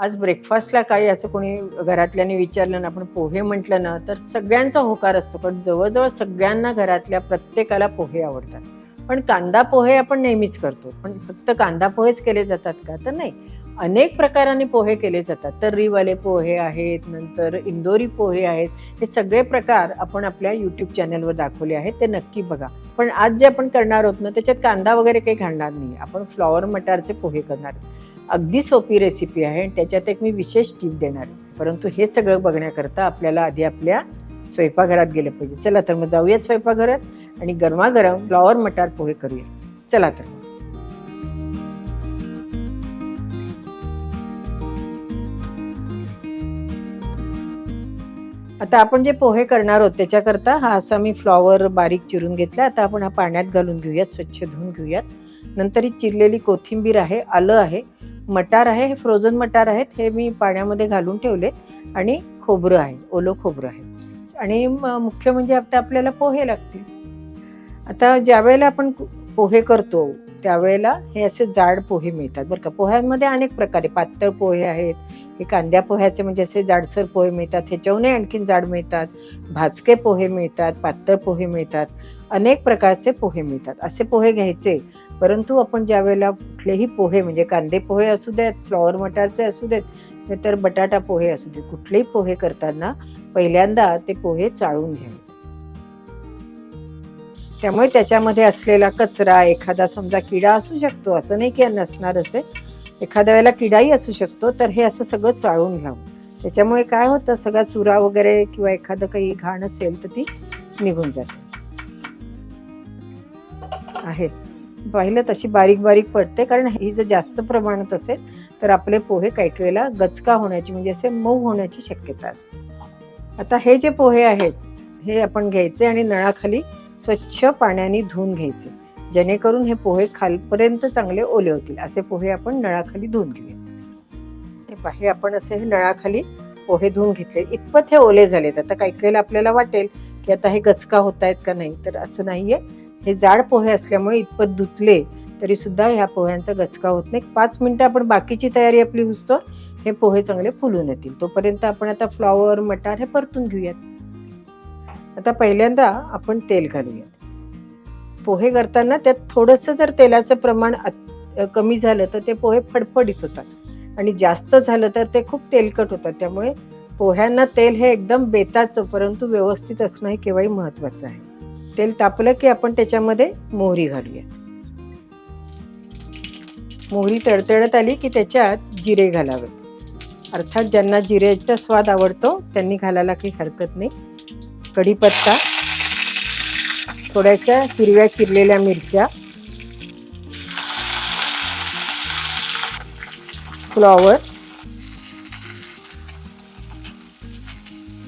आज ब्रेकफास्टला काही असं कोणी घरातल्याने विचारलं ना आपण पोहे म्हटलं ना तर सगळ्यांचा होकार असतो. पण जवळजवळ सगळ्यांना घरातल्या प्रत्येकाला पोहे आवडतात. पण कांदा पोहे आपण नेहमीच करतो. पण फक्त कांदा पोहेच केले जातात का? तर नाही. अनेक प्रकाराने पोहे केले जातात. तर्रीवाले पोहे आहेत नंतर इंदोरी पोहे आहेत. हे सगळे प्रकार आपण आपल्या यूट्यूब चॅनलवर दाखवले आहेत. ते नक्की बघा. पण आज जे आपण करणार आहोत ना त्याच्यात कांदा वगैरे काही घालणार नाही. आपण फ्लॉवर मटारचे पोहे करणार आहोत. अगदी सोपी रेसिपी आहे आणि त्याच्यात एक मी विशेष टीप देणार आहे. परंतु हे सगळं बघण्याकरता आपल्याला आधी आपल्या स्वयंपाकघरात गेलं पाहिजे. चला तर मग जाऊयात स्वयंपाकघरात आणि गरमागरम फ्लॉवर मटार पोहे करूया चला तर आता आपण जे पोहे करणार आहोत त्याच्याकरता हा असा मी फ्लॉवर बारीक चिरून घेतला. आता आपण हा पाण्यात घालून घेऊयात स्वच्छ धुवून घेऊयात. नंतर ही चिरलेली कोथिंबीर आहे आलं आहे. मटार आहे हे फ्रोझन मटार आहेत हे मी पाण्यामध्ये घालून ठेवले आणि खोबरं आहे ओलं खोबरं आहे. आणि म- मुख्य म्हणजे आता आपल्याला पोहे लागतील. आता ज्या वेळेला आपण पोहे करतो त्यावेळेला हे असे जाड पोहे मिळतात बरं का. पोह्यांमध्ये अनेक प्रकारे पातळ पोहे आहेत हे कांद्या पोह्याचे म्हणजे असे जाडसर पोहे मिळतात ह्याच्याहूनही आणखीन जाड मिळतात भाजके पोहे मिळतात पातळ पोहे मिळतात अनेक प्रकारचे पोहे मिळतात. असे पोहे घ्यायचे परंतु आपण ज्या वेळेला कुठलेही पोहे म्हणजे कांदे पोहे असू देत फ्लॉवर मटारचे असू देत नाहीतर बटाटा पोहे असू देत कुठलेही पोहे करताना पहिल्यांदा ते पोहे चाळून घ्यावे. त्यामुळे त्याच्यामध्ये असलेला कचरा एखादा समजा किडा असू शकतो असं नाही की नसणार असे एखाद्या वेळेला किडाही असू शकतो तर हे असं सगळं चाळून घ्यावं. त्याच्यामुळे काय होतं सगळा चुरा वगैरे किंवा एखादं काही घाण असेल तर ती निघून जाते. आहे. पाहिलं तशी बारीक बारीक पडते कारण ही जर जास्त प्रमाणात असेल तर आपले पोहे काही काही वेळेला गचका होण्याची म्हणजे असे मऊ होण्याची शक्यता असते. आता हे जे पोहे आहेत हे आपण घ्यायचे आणि नळाखाली स्वच्छ पाण्याने धुवून घ्यायचे. जेणेकरून हे पोहे खालपर्यंत चांगले ओले होतील. असे पोहे आपण नळाखाली धुवून घेऊया. हे आपण असे हे नळाखाली पोहे धुवून घेतले. इतपत हे ओले झालेत. आता काही काही आपल्याला वाटेल की आता हे गचका होत आहेत का नाही? तर असं नाहीये. हे जाड पोहे असल्यामुळे इतपत धुतले तरी सुद्धा ह्या पोह्यांचा गचका होत नाही. पाच मिनिटं आपण बाकीची तयारी आपली हुसतो. हे पोहे चांगले फुलून येतील. तोपर्यंत आपण आता फ्लॉवर मटार हे परतून घेऊयात. आता पहिल्यांदा आपण तेल घालूयात. पोहे करताना त्यात थोडंसं जर तेलाचं प्रमाण कमी झालं तर ते पोहे फडफडीत होतात. आणि जास्त झालं तर ते खूप तेलकट होतात. त्यामुळे पोह्यांना तेल हे एकदम बेताचं परंतु व्यवस्थित असणं हे केव्हाही महत्वाचं आहे. तेल तापलं की आपण त्याच्यामध्ये मोहरी घालूया मोहरी तडतडत आली की त्याच्यात जिरे घालावेत. अर्थात ज्यांना जिरेचा स्वाद आवडतो त्यांनी घालायला काही हरकत नाही. कढीपत्ता थोड्याशा हिरव्या चिरलेल्या मिरच्या. फ्लॉवर.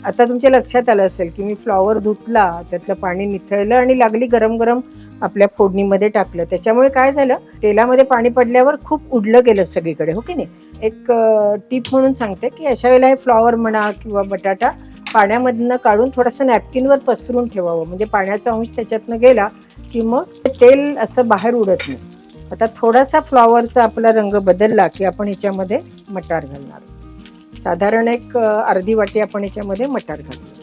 आता तुमच्या लक्षात आलं असेल की मी फ्लॉवर धुतला त्यातलं पाणी निथळलं आणि लागली गरम गरम आपल्या फोडणीमध्ये टाकलं. त्याच्यामुळे काय झालं तेलामध्ये पाणी पडल्यावर खूप उडलं गेलं सगळीकडे हो की नाही? एक टीप म्हणून सांगते की अशा वेळेला हे फ्लॉवर म्हणा किंवा बटाटा पाण्यामधनं काढून थोडंसं नॅपकिनवर पसरून ठेवावं. म्हणजे पाण्याचा अंश त्याच्यातनं गेला की मग तेल असं बाहेर उडत नाही. आता थोडासा फ्लॉवरचा आपला रंग बदलला की आपण ह्याच्यामध्ये मटार घालणार. साधारण एक अर्धी वाटी आपण ह्याच्यामध्ये मटार घालणार.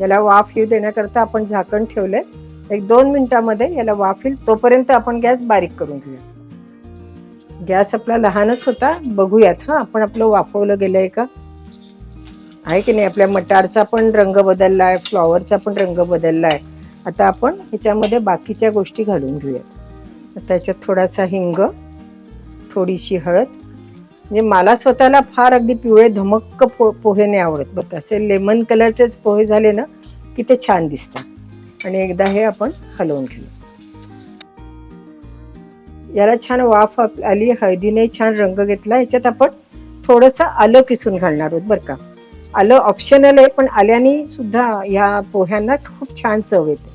याला वाफ येऊ देण्याकरता आपण झाकण ठेवलंय. एक दोन मिनिटामध्ये याला वाफ येईल तोपर्यंत आपण गॅस बारीक करून घेऊया. गॅस आपला लहानच होता. बघूयात हा. आपण आपलं वाफवलं गेलंय का? आहे की नाही? आपल्या मटारचा पण रंग बदलला आहे फ्लॉवरचा पण रंग बदलला आहे आता आपण ह्याच्यामध्ये बाकीच्या गोष्टी घालून घेऊयात. आता थोडासा हिंग थोडीशी हळद. म्हणजे मला स्वतःला फार अगदी पिवळे धमक्क पो पोहे नाही आवडत बघ. असे लेमन कलरचेच पोहे झाले ना की ते छान दिसतात. आणि एकदा हे आपण हलवून घेऊ. याला छान वाफ आली हळदीने छान रंग घेतला. याच्यात आपण थोडंसं आलं किसून घालणार आहोत बरं का. आलं ऑप्शनल आहे पण आल्याने सुद्धा या पोह्यांना खूप छान चव येते.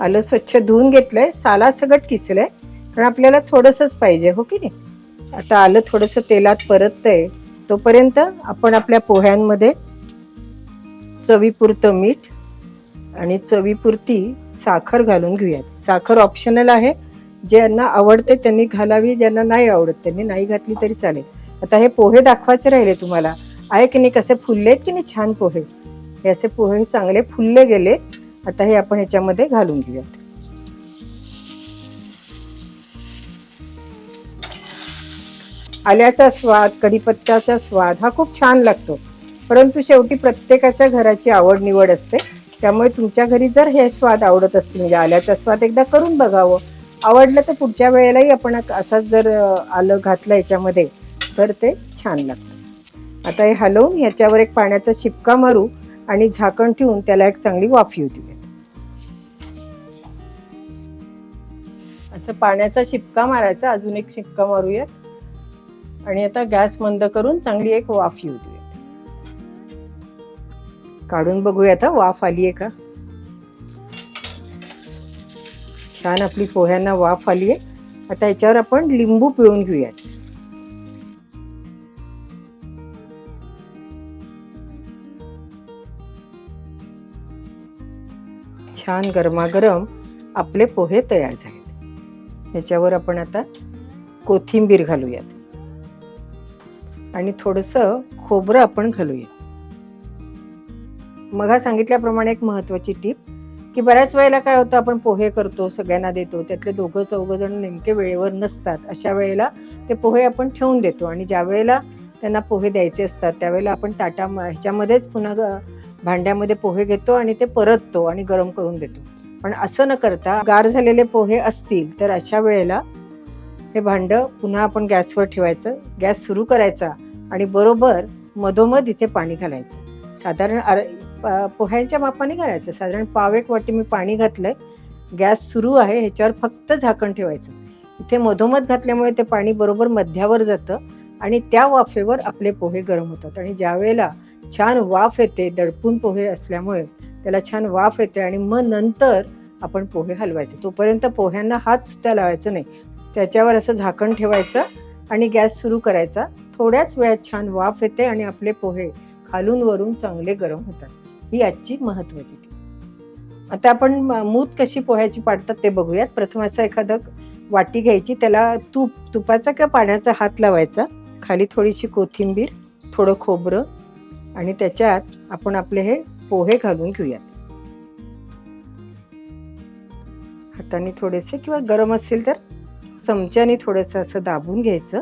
आलं स्वच्छ धुवून घेतलंय साला सगट किसलंय कारण आपल्याला थोडंसंच पाहिजे हो की नाही? आता आलं थोडंसं तेलात परततंय तोपर्यंत आपण आपल्या पोह्यांमध्ये चवीपुरतं मीठ आणि चवीपुरती साखर घालून घेऊयात. साखर ऑप्शनल आहे. ज्यांना आवडते त्यांनी घालावी ज्यांना नाही आवडत त्यांनी नाही घातली तरी चालेल. आता हे पोहे दाखवायचे राहिले तुम्हाला. आहे की नाही कसे फुलले की नाही? छान पोहे. हे असे पोहे चांगले फुलले गेले. आता हे आपण ह्याच्यामध्ये घालून घेऊयात. आल्याचा स्वाद कढीपत्त्याचा स्वाद हा खूप छान लागतो. परंतु शेवटी प्रत्येकाच्या घराची आवड निवड असते. त्यामुळे तुमच्या घरी जर हे स्वाद आवडत असतील म्हणजे आल्याचा स्वाद एकदा करून बघावं. आवडलं तर पुढच्या वेळेलाही आपण असाच जर आलं घातलं याच्यामध्ये तर ते छान लागतं. आता हे हलवून याच्यावर एक पाण्याचा शिपका मारू आणि झाकण ठेवून त्याला एक चांगली वाफ येऊ देऊया. असं पाण्याचा शिपका मारायचा अजून एक शिपका मारूया. आणि आता गॅस मंद करून चांगली एक वाफ येऊ देऊया. काढून बघूया आता वाफ आली आहे का? छान आपली पोह्यांना वाफ आली आहे. आता याच्यावर आपण लिंबू पिळून घेऊयात. छान गरमागरम आपले पोहे तयार झालेत. याच्यावर आपण आता कोथिंबीर घालूयात. आणि थोडंसं खोबरं आपण घालूया मग सांगितल्याप्रमाणे एक महत्वाची टीप की बऱ्याच वेळेला काय होतं आपण पोहे करतो सगळ्यांना देतो त्यातले दोघं चौघं जण नेमके वेळेवर नसतात. अशा वेळेला ते पोहे आपण ठेवून देतो आणि ज्या वेळेला त्यांना पोहे द्यायचे असतात त्यावेळेला आपण ताटा ह्याच्यामध्येच पुन्हा ग- भांड्यामध्ये पोहे घेतो आणि ते परततो आणि गरम करून देतो. पण असं न करता गार झालेले पोहे असतील तर अशा वेळेला हे भांडं पुन्हा आपण गॅसवर ठेवायचं गॅस सुरू करायचा आणि बरोबर मधोमध इथे पाणी घालायचं. साधारण पोह्यांच्या मापाने घालायचं. साधारण पावेक वाटी मी पाणी घातलंय. गॅस सुरू आहे. ह्याच्यावर फक्त झाकण ठेवायचं. इथे मधोमध घातल्यामुळे ते पाणी बरोबर मध्यावर जातं आणि त्या वाफेवर आपले पोहे गरम होतात. आणि ज्यावेळेला छान वाफ येते दडपून पोहे असल्यामुळे त्याला छान वाफ येते आणि मग नंतर आपण पोहे हलवायचे. तोपर्यंत पोह्यांना हात सुद्धा लावायचा नाही. त्याच्यावर असं झाकण ठेवायचं आणि गॅस सुरू करायचा. थोड्याच वेळात छान वाफ येते आणि आपले पोहे खालून वरून चांगले गरम होतात. ही आजची महत्वाची टीप. आता आपण म- मूत कशी पोह्याची पाडतात ते बघूयात. प्रथम असं एखादं वाटी घ्यायची त्याला तूप तुपाचा किंवा पाण्याचा हात लावायचा. खाली थोडीशी कोथिंबीर थोडं खोबरं आणि त्याच्यात आपण आपले हे पोहे घालून घेऊयात. हाताने थोडेसे किंवा गरम असेल तर चमच्याने थोडंसं असं दाबून घ्यायचं.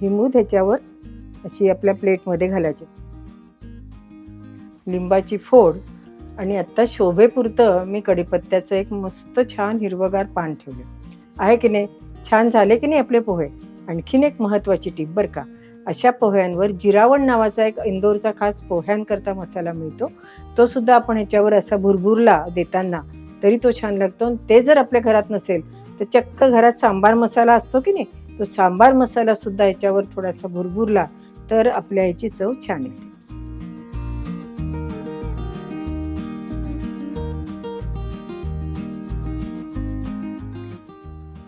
ही मूद ह्याच्यावर अशी आपल्या प्लेटमध्ये घालायची. लिंबाची फोड आणि आत्ता शोभेपुरतं मी कढीपत्त्याचं एक मस्त छान हिरवगार पान ठेवलं. आहे की नाही? छान झाले की नाही आपले पोहे? आणखीन एक महत्वाची टीप बरं का. अशा पोह्यांवर जिरावण नावाचा एक इंदोरचा खास पोह्यांकरता मसाला मिळतो. तो सुद्धा आपण ह्याच्यावर असा भुरभुरला देताना तरी तो छान लागतो. आणि ते जर आपल्या घरात नसेल तर चक्क घरात सांबार मसाला असतो की नाही? तो सांबार मसाला सुद्धा ह्याच्यावर थोडासा भुरभुरला तर आपल्या ह्याची चव छान येते.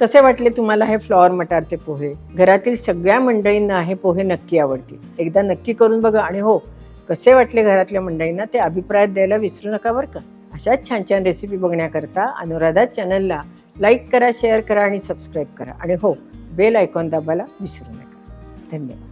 कसे वाटले तुम्हाला हे फ्लॉवर मटारचे पोहे? घरातील सगळ्या मंडळींना हे पोहे नक्की आवडतील. एकदा नक्की करून बघा आणि हो कसे वाटले घरातल्या मंडळींना ते अभिप्रायात द्यायला विसरू नका बरं का. अशाच छान छान रेसिपी बघण्याकरता अनुराधा चॅनलला लाईक करा शेअर करा आणि सबस्क्राईब करा. आणि हो बेल आयकॉन दाबायला विसरू नका. धन्यवाद.